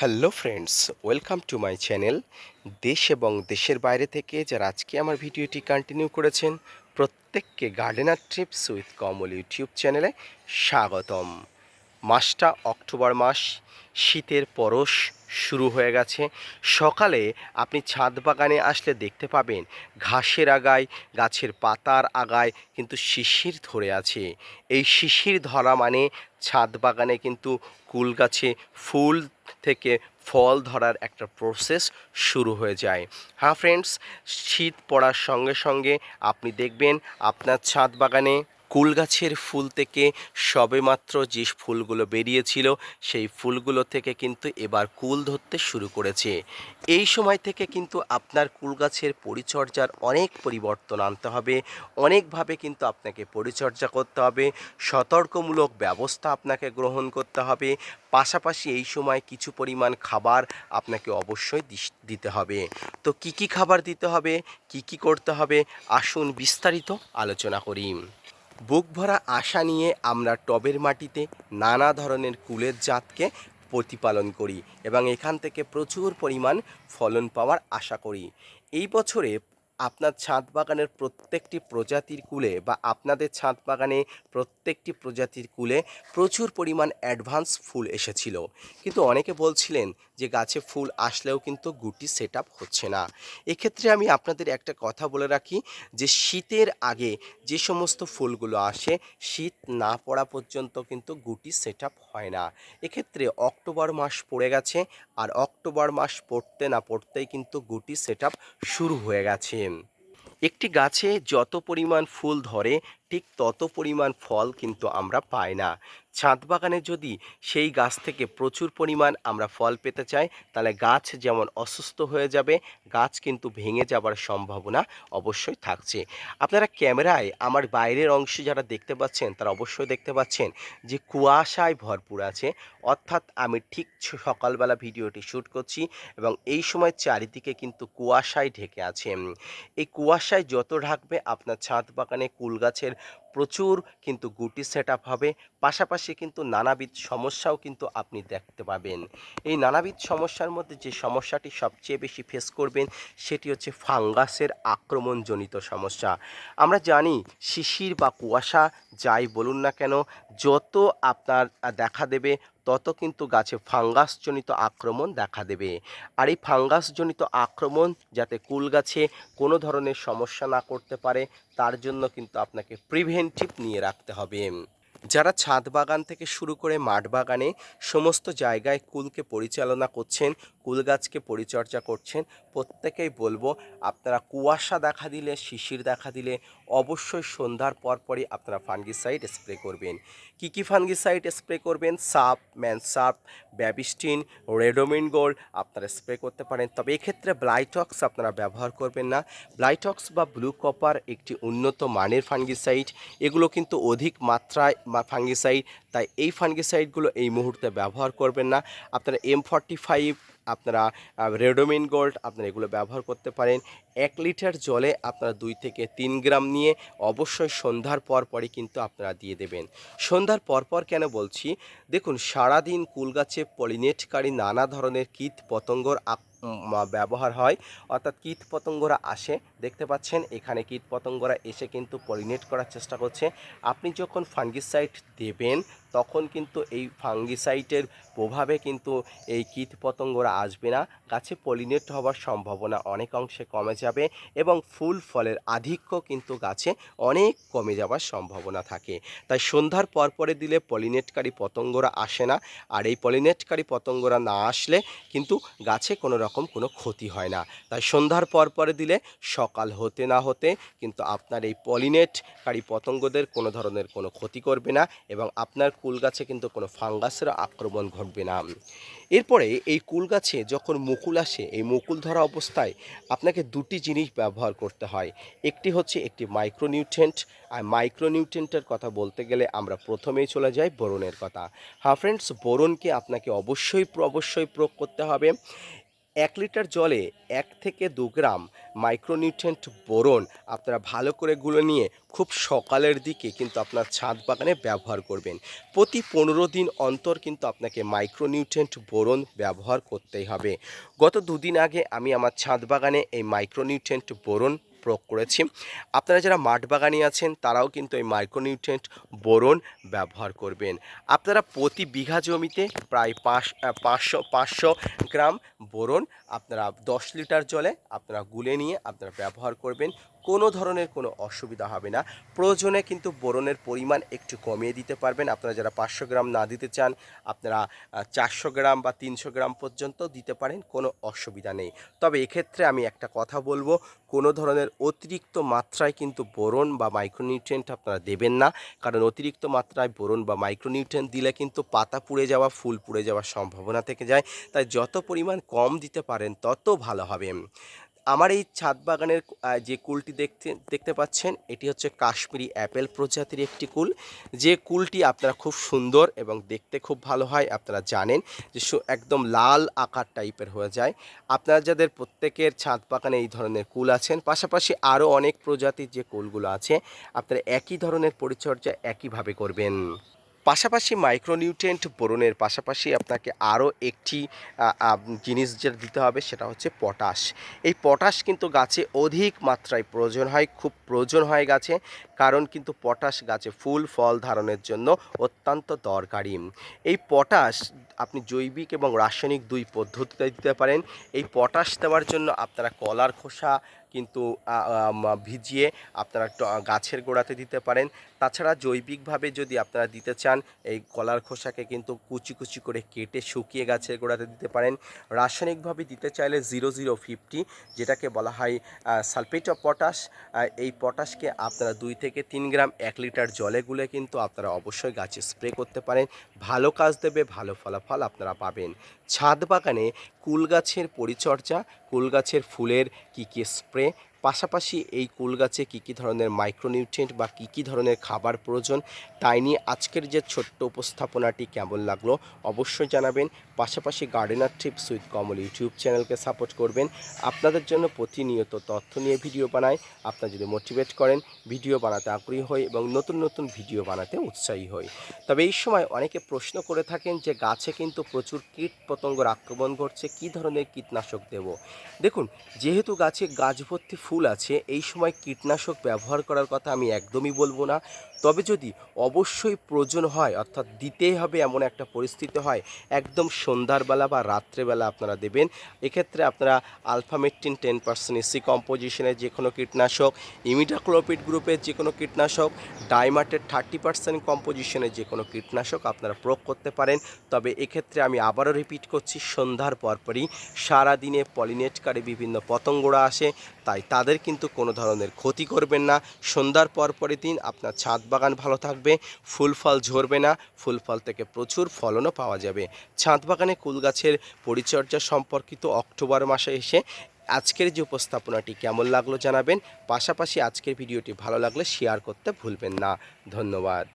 Hello friends welcome to my channel দেশ এবং দেশের বাইরে থেকে যারা আজকে আমার ভিডিওটি কন্টিনিউ করেছেন, প্রত্যেককে gardener trips with Kamal YouTube চ্যানেলে স্বাগতম। মাসটা অক্টোবর মাস, শীতের পরশ শুরু হয়ে গেছে। সকালে আপনি ছাদ বাগানে আসলে দেখতে পাবেন ঘাসের আগায়, গাছের পাতার আগায় কিন্তু শিশির ধরে আছে। এই শিশির ধরা মানে ছাদ বাগানে কিন্তু কুল গাছে ফুল থেকে ফল ধরার একটা প্রসেস শুরু হয়ে যায়। হ্যাঁ ফ্রেন্ডস শীত পড়ার সঙ্গে সঙ্গে আপনি দেখবেন আপনার ছাদ বাগানে কুল গাছের ফুল থেকে সবেমাত্র যে ফুলগুলো বেরিয়েছিল, সেই ফুলগুলো থেকে কিন্তু এবার কুল ধরতে শুরু করেছে। এই সময় থেকে কিন্তু আপনার কুল গাছের পরিচর্যার অনেক পরিবর্তন আনতে হবে, অনেকভাবে কিন্তু আপনাকে পরিচর্যা করতে হবে, সতর্কমূলক ব্যবস্থা আপনাকে গ্রহণ করতে হবে, পাশাপাশি এই সময় কিছু পরিমাণ খাবার আপনাকে অবশ্যই দিতে হবে। তো কি কি খাবার দিতে হবে, কি কি করতে হবে, আসুন বিস্তারিত আলোচনা করি। বুক ভরা আশা নিয়ে আমরা টবের মাটিতে নানা ধরনের কুলের জাতকে প্রতিপালন করি এবং এখান থেকে প্রচুর পরিমাণ ফলন পাওয়ার আশা করি। এই বছরে আপনার ছাদ বাগানের প্রত্যেকটি প্রজাতির কুলে বা আপনাদের ছাদ বাগানে প্রত্যেকটি প্রজাতির কুলে প্রচুর পরিমাণ অ্যাডভান্স ফুল এসেছিল। কিন্তু অনেকে বলছিলেন যে গাছে ফুল আসলেও কিন্তু গুটি সেট হচ্ছে না। এক্ষেত্রে আমি আপনাদের একটা কথা বলে রাখি যে শীতের আগে যে সমস্ত ফুলগুলো আসে, শীত না পড়া পর্যন্ত কিন্তু গুটি সেট হয় না। এক্ষেত্রে অক্টোবর মাস পড়ে গেছে আর অক্টোবর মাস পড়তে না পড়তেই কিন্তু গুটি সেট শুরু হয়ে গেছে। একটি গাছে যত পরিমাণ ফুল ধরে ঠিক তত পরিমাণ ফল কিন্তু আমরা পাই না। ছাদ বাগানে যদি সেই গাছ থেকে প্রচুর পরিমাণ আমরা ফল পেতে চাই, তাহলে গাছ যেমন অসুস্থ হয়ে যাবে, গাছ কিন্তু ভেঙে যাবার সম্ভাবনা অবশ্যই থাকছে। আপনারা ক্যামেরায় আমার বাইরের অংশে যারা দেখতে পাচ্ছেন, তারা অবশ্যই দেখতে পাচ্ছেন যে কুয়াশায় ভরপুর আছে। অর্থাৎ আমি ঠিক সকালবেলা ভিডিওটি শ্যুট করছি এবং এই সময় চারিদিকে কিন্তু কুয়াশায় ঢেকে আছে। এই কুয়াশায় যত ঢাকবে আপনার ছাদ বাগানে কুল গাছের প্রচুর কিন্তু গুটি সেট হবে। পাশাপাশি কিন্তু নানাবিধ সমস্যাও কিন্তু আপনি দেখতে পাবেন। এই নানাবিধ সমস্যার মধ্যে যে সমস্যাটি সবচেয়ে বেশি ফেস করবেন, সেটি হচ্ছে ফাঙ্গাসের আক্রমণজনিত সমস্যা। আমরা জানি, শিশির বা কুয়াশা যাই বলুন না কেন, যত আপনার দেখা দেবে তত কিন্তু গাছে ফাঙ্গাসজনিত আক্রমণ দেখা দেবে। আর এই ফাঙ্গাসজনিত আক্রমণ যাতে কুল গাছে কোনো ধরনের সমস্যা না করতে পারে, তার জন্য কিন্তু আপনাকে প্রিভেন্টিভ নিয়ে রাখতে হবে। যারা ছাদ বাগান থেকে শুরু করে মাঠ বাগানে সমস্ত জায়গায় কুলকে পরিচালনা করছেন কুল গাছকে পরিচর্যা করছেন প্রত্যেকেই বলব আপনারা কুয়াশা দেখা দিলে, শিশির দেখা দিলে অবশ্যই সন্ধ্যার পরপরই আপনারা ফাঙ্গিসাইড স্প্রে করবেন। কি কি ফাঙ্গিসাইড স্প্রে করবেন? সাপ, ম্যানসাপ, ব্যাবিস্টিন, রেডোমিন গোল্ড আপনারা স্প্রে করতে পারেন। তবে এক্ষেত্রে ব্লাইটক্স আপনারা ব্যবহার করবেন না। ব্লাইটক্স বা ব্লু কপার একটি উন্নত মানের ফাঙ্গিসাইড। এগুলো কিন্তু অধিক মাত্রায় ফাঙ্গিসাইড, তাই এই ফাঙ্গিসাইডগুলো এই মুহূর্তে ব্যবহার করবেন না। আপনারা এম ফর্টি ফাইভ আপনারা রেডোমিন গোল্ড আপনারা এগুলো ব্যবহার করতে পারেন এক লিটার জলে আপনারা দুই থেকে তিন গ্রাম নিয়ে অবশ্যই সন্ধ্যার পর পরই কিন্তু আপনারা দিয়ে দেবেন। সন্ধ্যার পর পর কেন বলছি? দেখুন, সারাদিন কুল গাছে পলিনেটকারী নানা ধরনের কীট পতঙ্গর ব্যবহার হয়। অর্থাৎ কীট পতঙ্গরা আসে, দেখতে পাচ্ছেন, এখানে কীট পতঙ্গরা এসে কিন্তু পলিনেট করার চেষ্টা করছে। আপনি যখন ফাঙ্গিসাইড দেবেন, তখন কিন্তু এই ফাঙ্গিসাইটের প্রভাবে কিন্তু এই কীট পতঙ্গরা আসবে না। গাছে পলিনেট হওয়ার সম্ভাবনা অনেক অংশে কমে যাবে এবং ফুল ফলের আধিক্য কিন্তু গাছে অনেক কমে যাওয়ার সম্ভাবনা থাকে। তাই সন্ধ্যার পর পরে দিলে পলিনেটকারী পতঙ্গরা আসে না। আর এই পলিনেটকারী পতঙ্গরা না আসলে কিন্তু গাছে কোনো রকম কোনো ক্ষতি হয় না। তাই সন্ধ্যার পর পরে দিলে সকাল হতে না হতে কিন্তু আপনার এই পলিনেটকারী পতঙ্গদের কোনো ধরনের কোনো ক্ষতি করবে না এবং আপনার কুল গাছে কিন্তু কোনো ফাঙ্গাসের আক্রমণ ঘটবে না। এরপরে এই কুল গাছে যখন মুকুল আসে, এই মুকুল ধরা অবস্থায় আপনাকে দুটি জিনিস ব্যবহার করতে হয়। একটি হচ্ছে একটি মাইক্রোনিউট্রেন্ট আর মাইক্রোনিউট্রেন্টের কথা বলতে গেলে আমরা প্রথমেই চলে যাই বোরনের কথা। হ্যাঁ ফ্রেন্ডস বোরনকে আপনাকে অবশ্যই অবশ্যই প্রয়োগ করতে হবে। এক লিটার জলে এক থেকে দু গ্রাম মাইক্রোনিউট্রেন্ট বোরন আপনারা ভালো করে গুলো নিয়ে খুব সকালের দিকে কিন্তু আপনার ছাদ বাগানে ব্যবহার করবেন। প্রতি পনেরো দিন অন্তর কিন্তু আপনাকে মাইক্রোনিউট্রেন্ট বোরন ব্যবহার করতেই হবে। গত দুদিন আগে আমি আমার ছাদ বাগানে এই মাইক্রোনিউট্রেন্ট বোরন প্রয়োগ করেছি। আপনারা যারা মাঠ বাগানি আছেন, তারাও কিন্তু এই মাইক্রোনিউট্রেন্ট বোরন ব্যবহার করবেন। আপনারা প্রতি বিঘা জমিতে প্রায় পাঁচ পাঁচশো পাঁচশো গ্রাম বোরন আপনারা দশ লিটার জলে আপনারা গুলে নিয়ে আপনারা ব্যবহার করবেন। কোনো ধরনের কোনো অসুবিধা হবে না। প্রয়োজনে কিন্তু বোরনের পরিমাণ একটু কমিয়ে দিতে পারবেন। আপনারা যারা পাঁচশো গ্রাম না দিতে চান, আপনারা চারশো গ্রাম বা তিনশো গ্রাম পর্যন্ত দিতে পারেন, কোনো অসুবিধা নেই। তবে এক্ষেত্রে আমি একটা কথা বলব, কোনো ধরনের অতিরিক্ত মাত্রায় কিন্তু বোরন বা মাইক্রোনিউট্রিয়েন্ট আপনারা দেবেন না। কারণ অতিরিক্ত মাত্রায় বোরন বা মাইক্রোনিউট্রিয়েন্ট দিলে কিন্তু পাতা পুড়ে যাওয়া, ফুল পুড়ে যাওয়ার সম্ভাবনা থেকে যায়। তাই যত পরিমাণ কম দিতে পারেন, তত ভালো হবে। আমার এই ছাদ বাগানের যে কুলটি দেখতে দেখতে পাচ্ছেন, এটি হচ্ছে কাশ্মীরি অ্যাপেল প্রজাতির একটি কুল। যে কুলটি আপনারা খুব সুন্দর এবং দেখতে খুব ভালো হয়, আপনারা জানেন যে একদম লাল আকার টাইপের হয়ে যায়। আপনারা যাদের প্রত্যেকের ছাদ বাগানে এই ধরনের কুল আছেন, পাশাপাশি আরও অনেক প্রজাতির যে কুলগুলো আছে, আপনারা একই ধরনের পরিচর্যা একইভাবে করবেন। পাশাপাশি মাইক্রোনিউট্রিয়েন্ট বোরনের পাশাপাশি আপনাকে আরও একটি জিনিস যেটা দিতে হবে সেটা হচ্ছে পটাশ। এই পটাশ কিন্তু গাছে অধিক মাত্রায় প্রয়োজন হয়, খুব প্রয়োজন হয় গাছে, কারণ কিন্তু পটাশ গাছে ফুল, ফল ধারণের জন্য অত্যন্ত দরকারি। এই পটাশ আপনি জৈবিক এবং রাসায়নিক দুই পদ্ধতিতে দিতে পারেন। এই পটাশ দেওয়ার জন্য আপনারা কলার খোসা কিন্তু ভিজিয়ে আপনারা গাছের গোড়াতে দিতে পারেন। তাছাড়া জৈবিকভাবে যদি আপনারা দিতে চান, এই কলার খোসাকে কিন্তু কুচি কুচি করে কেটে শুকিয়ে গাছের গোড়াতে দিতে পারেন। রাসায়নিকভাবে দিতে চাইলে জিরো জিরো ফিফটি, যেটাকে বলা হয় সালফেট অফ পটাশ। এই পটাশকে আপনারা দুই থেকে তিন গ্রাম, এক লিটার জলে গুলে কিন্তু আপনারা অবশ্যই গাছে স্প্রে করতে পারেন। ভালো কাজ দেবে, ভালো ফলাফল আপনারা পাবেন। ছাদ বাগানে কুল গাছের পরিচর্যা, কুল গাছের ফুলের কী কী স্প্রে পাশাপাশি এই কুল গাছে কী কী ধরনের মাইক্রোনিউট্রিয়েন্ট বা কী কী ধরনের খাবার প্রয়োজন তাই নিয়ে আজকের যে ছোট্ট উপস্থাপনাটি কেমন লাগল অবশ্যই জানাবেন। পাশাপাশি gardener trips with Kamal YouTube চ্যানেলকে সাপোর্ট করবেন। আপনাদের জন্য প্রতিনিয়ত তথ্য নিয়ে ভিডিও বানাই। আপনারা যদি মোটিভেট করেন ভিডিও বানাতে আগ্রহী হই এবং নতুন নতুন ভিডিও বানাতে উৎসাহী হই। তবে এই সময় অনেকে প্রশ্ন করে থাকেন যে গাছে কিন্তু প্রচুর কীট পতঙ্গর আক্রমণ ঘটছে, কী ধরনের কীটনাশক দেব? দেখুন, যেহেতু গাছে গাছ ভর্তি ফুল আছে, এই সময় কীটনাশক ব্যবহার করার কথা আমি একদমই বলব না। তবে যদি অবশ্যই প্রয়োজন হয়, অর্থাৎ দিতেই হবে এমন একটা পরিস্থিতি হয়, একদম সন্ধ্যারবেলা বা রাত্রেবেলা আপনারা দেবেন। এক্ষেত্রে আপনারা আলফামেট্রিন টেন পার্সেন্ট এসি কম্পোজিশনের যে কোনো কীটনাশক ইমিডাক্লোপিড গ্রুপের যে কোনো কীটনাশক, ডাইমাটের থার্টি পার্সেন্ট কম্পোজিশনের যে কোনো কীটনাশক আপনারা প্রয়োগ করতে পারেন। তবে এক্ষেত্রে আমি আবারও রিপিট করছি, সন্ধ্যার পরপরই সারাদিনে পলিনেটকারী বিভিন্ন পতঙ্গরা আসে তাই তাদের কিন্তু কোনো ধরনের ক্ষতি করবেন না। সন্ধ্যার পরপরই দিন আপনার ছাদ বাগান ভালো থাকবে, ফুল ফল ঝরবে না, ফুল ফল থেকে প্রচুর ফলনও পাওয়া যাবে। ছাদ বাগানে কুল গাছের পরিচর্যা সম্পর্কিত অক্টোবর মাসে এসে আজকের যে উপস্থাপনাটি কেমন লাগল জানাবেন। পাশাপাশি আজকের ভিডিওটি ভালো লাগলে শেয়ার করতে ভুলবেন না। ধন্যবাদ।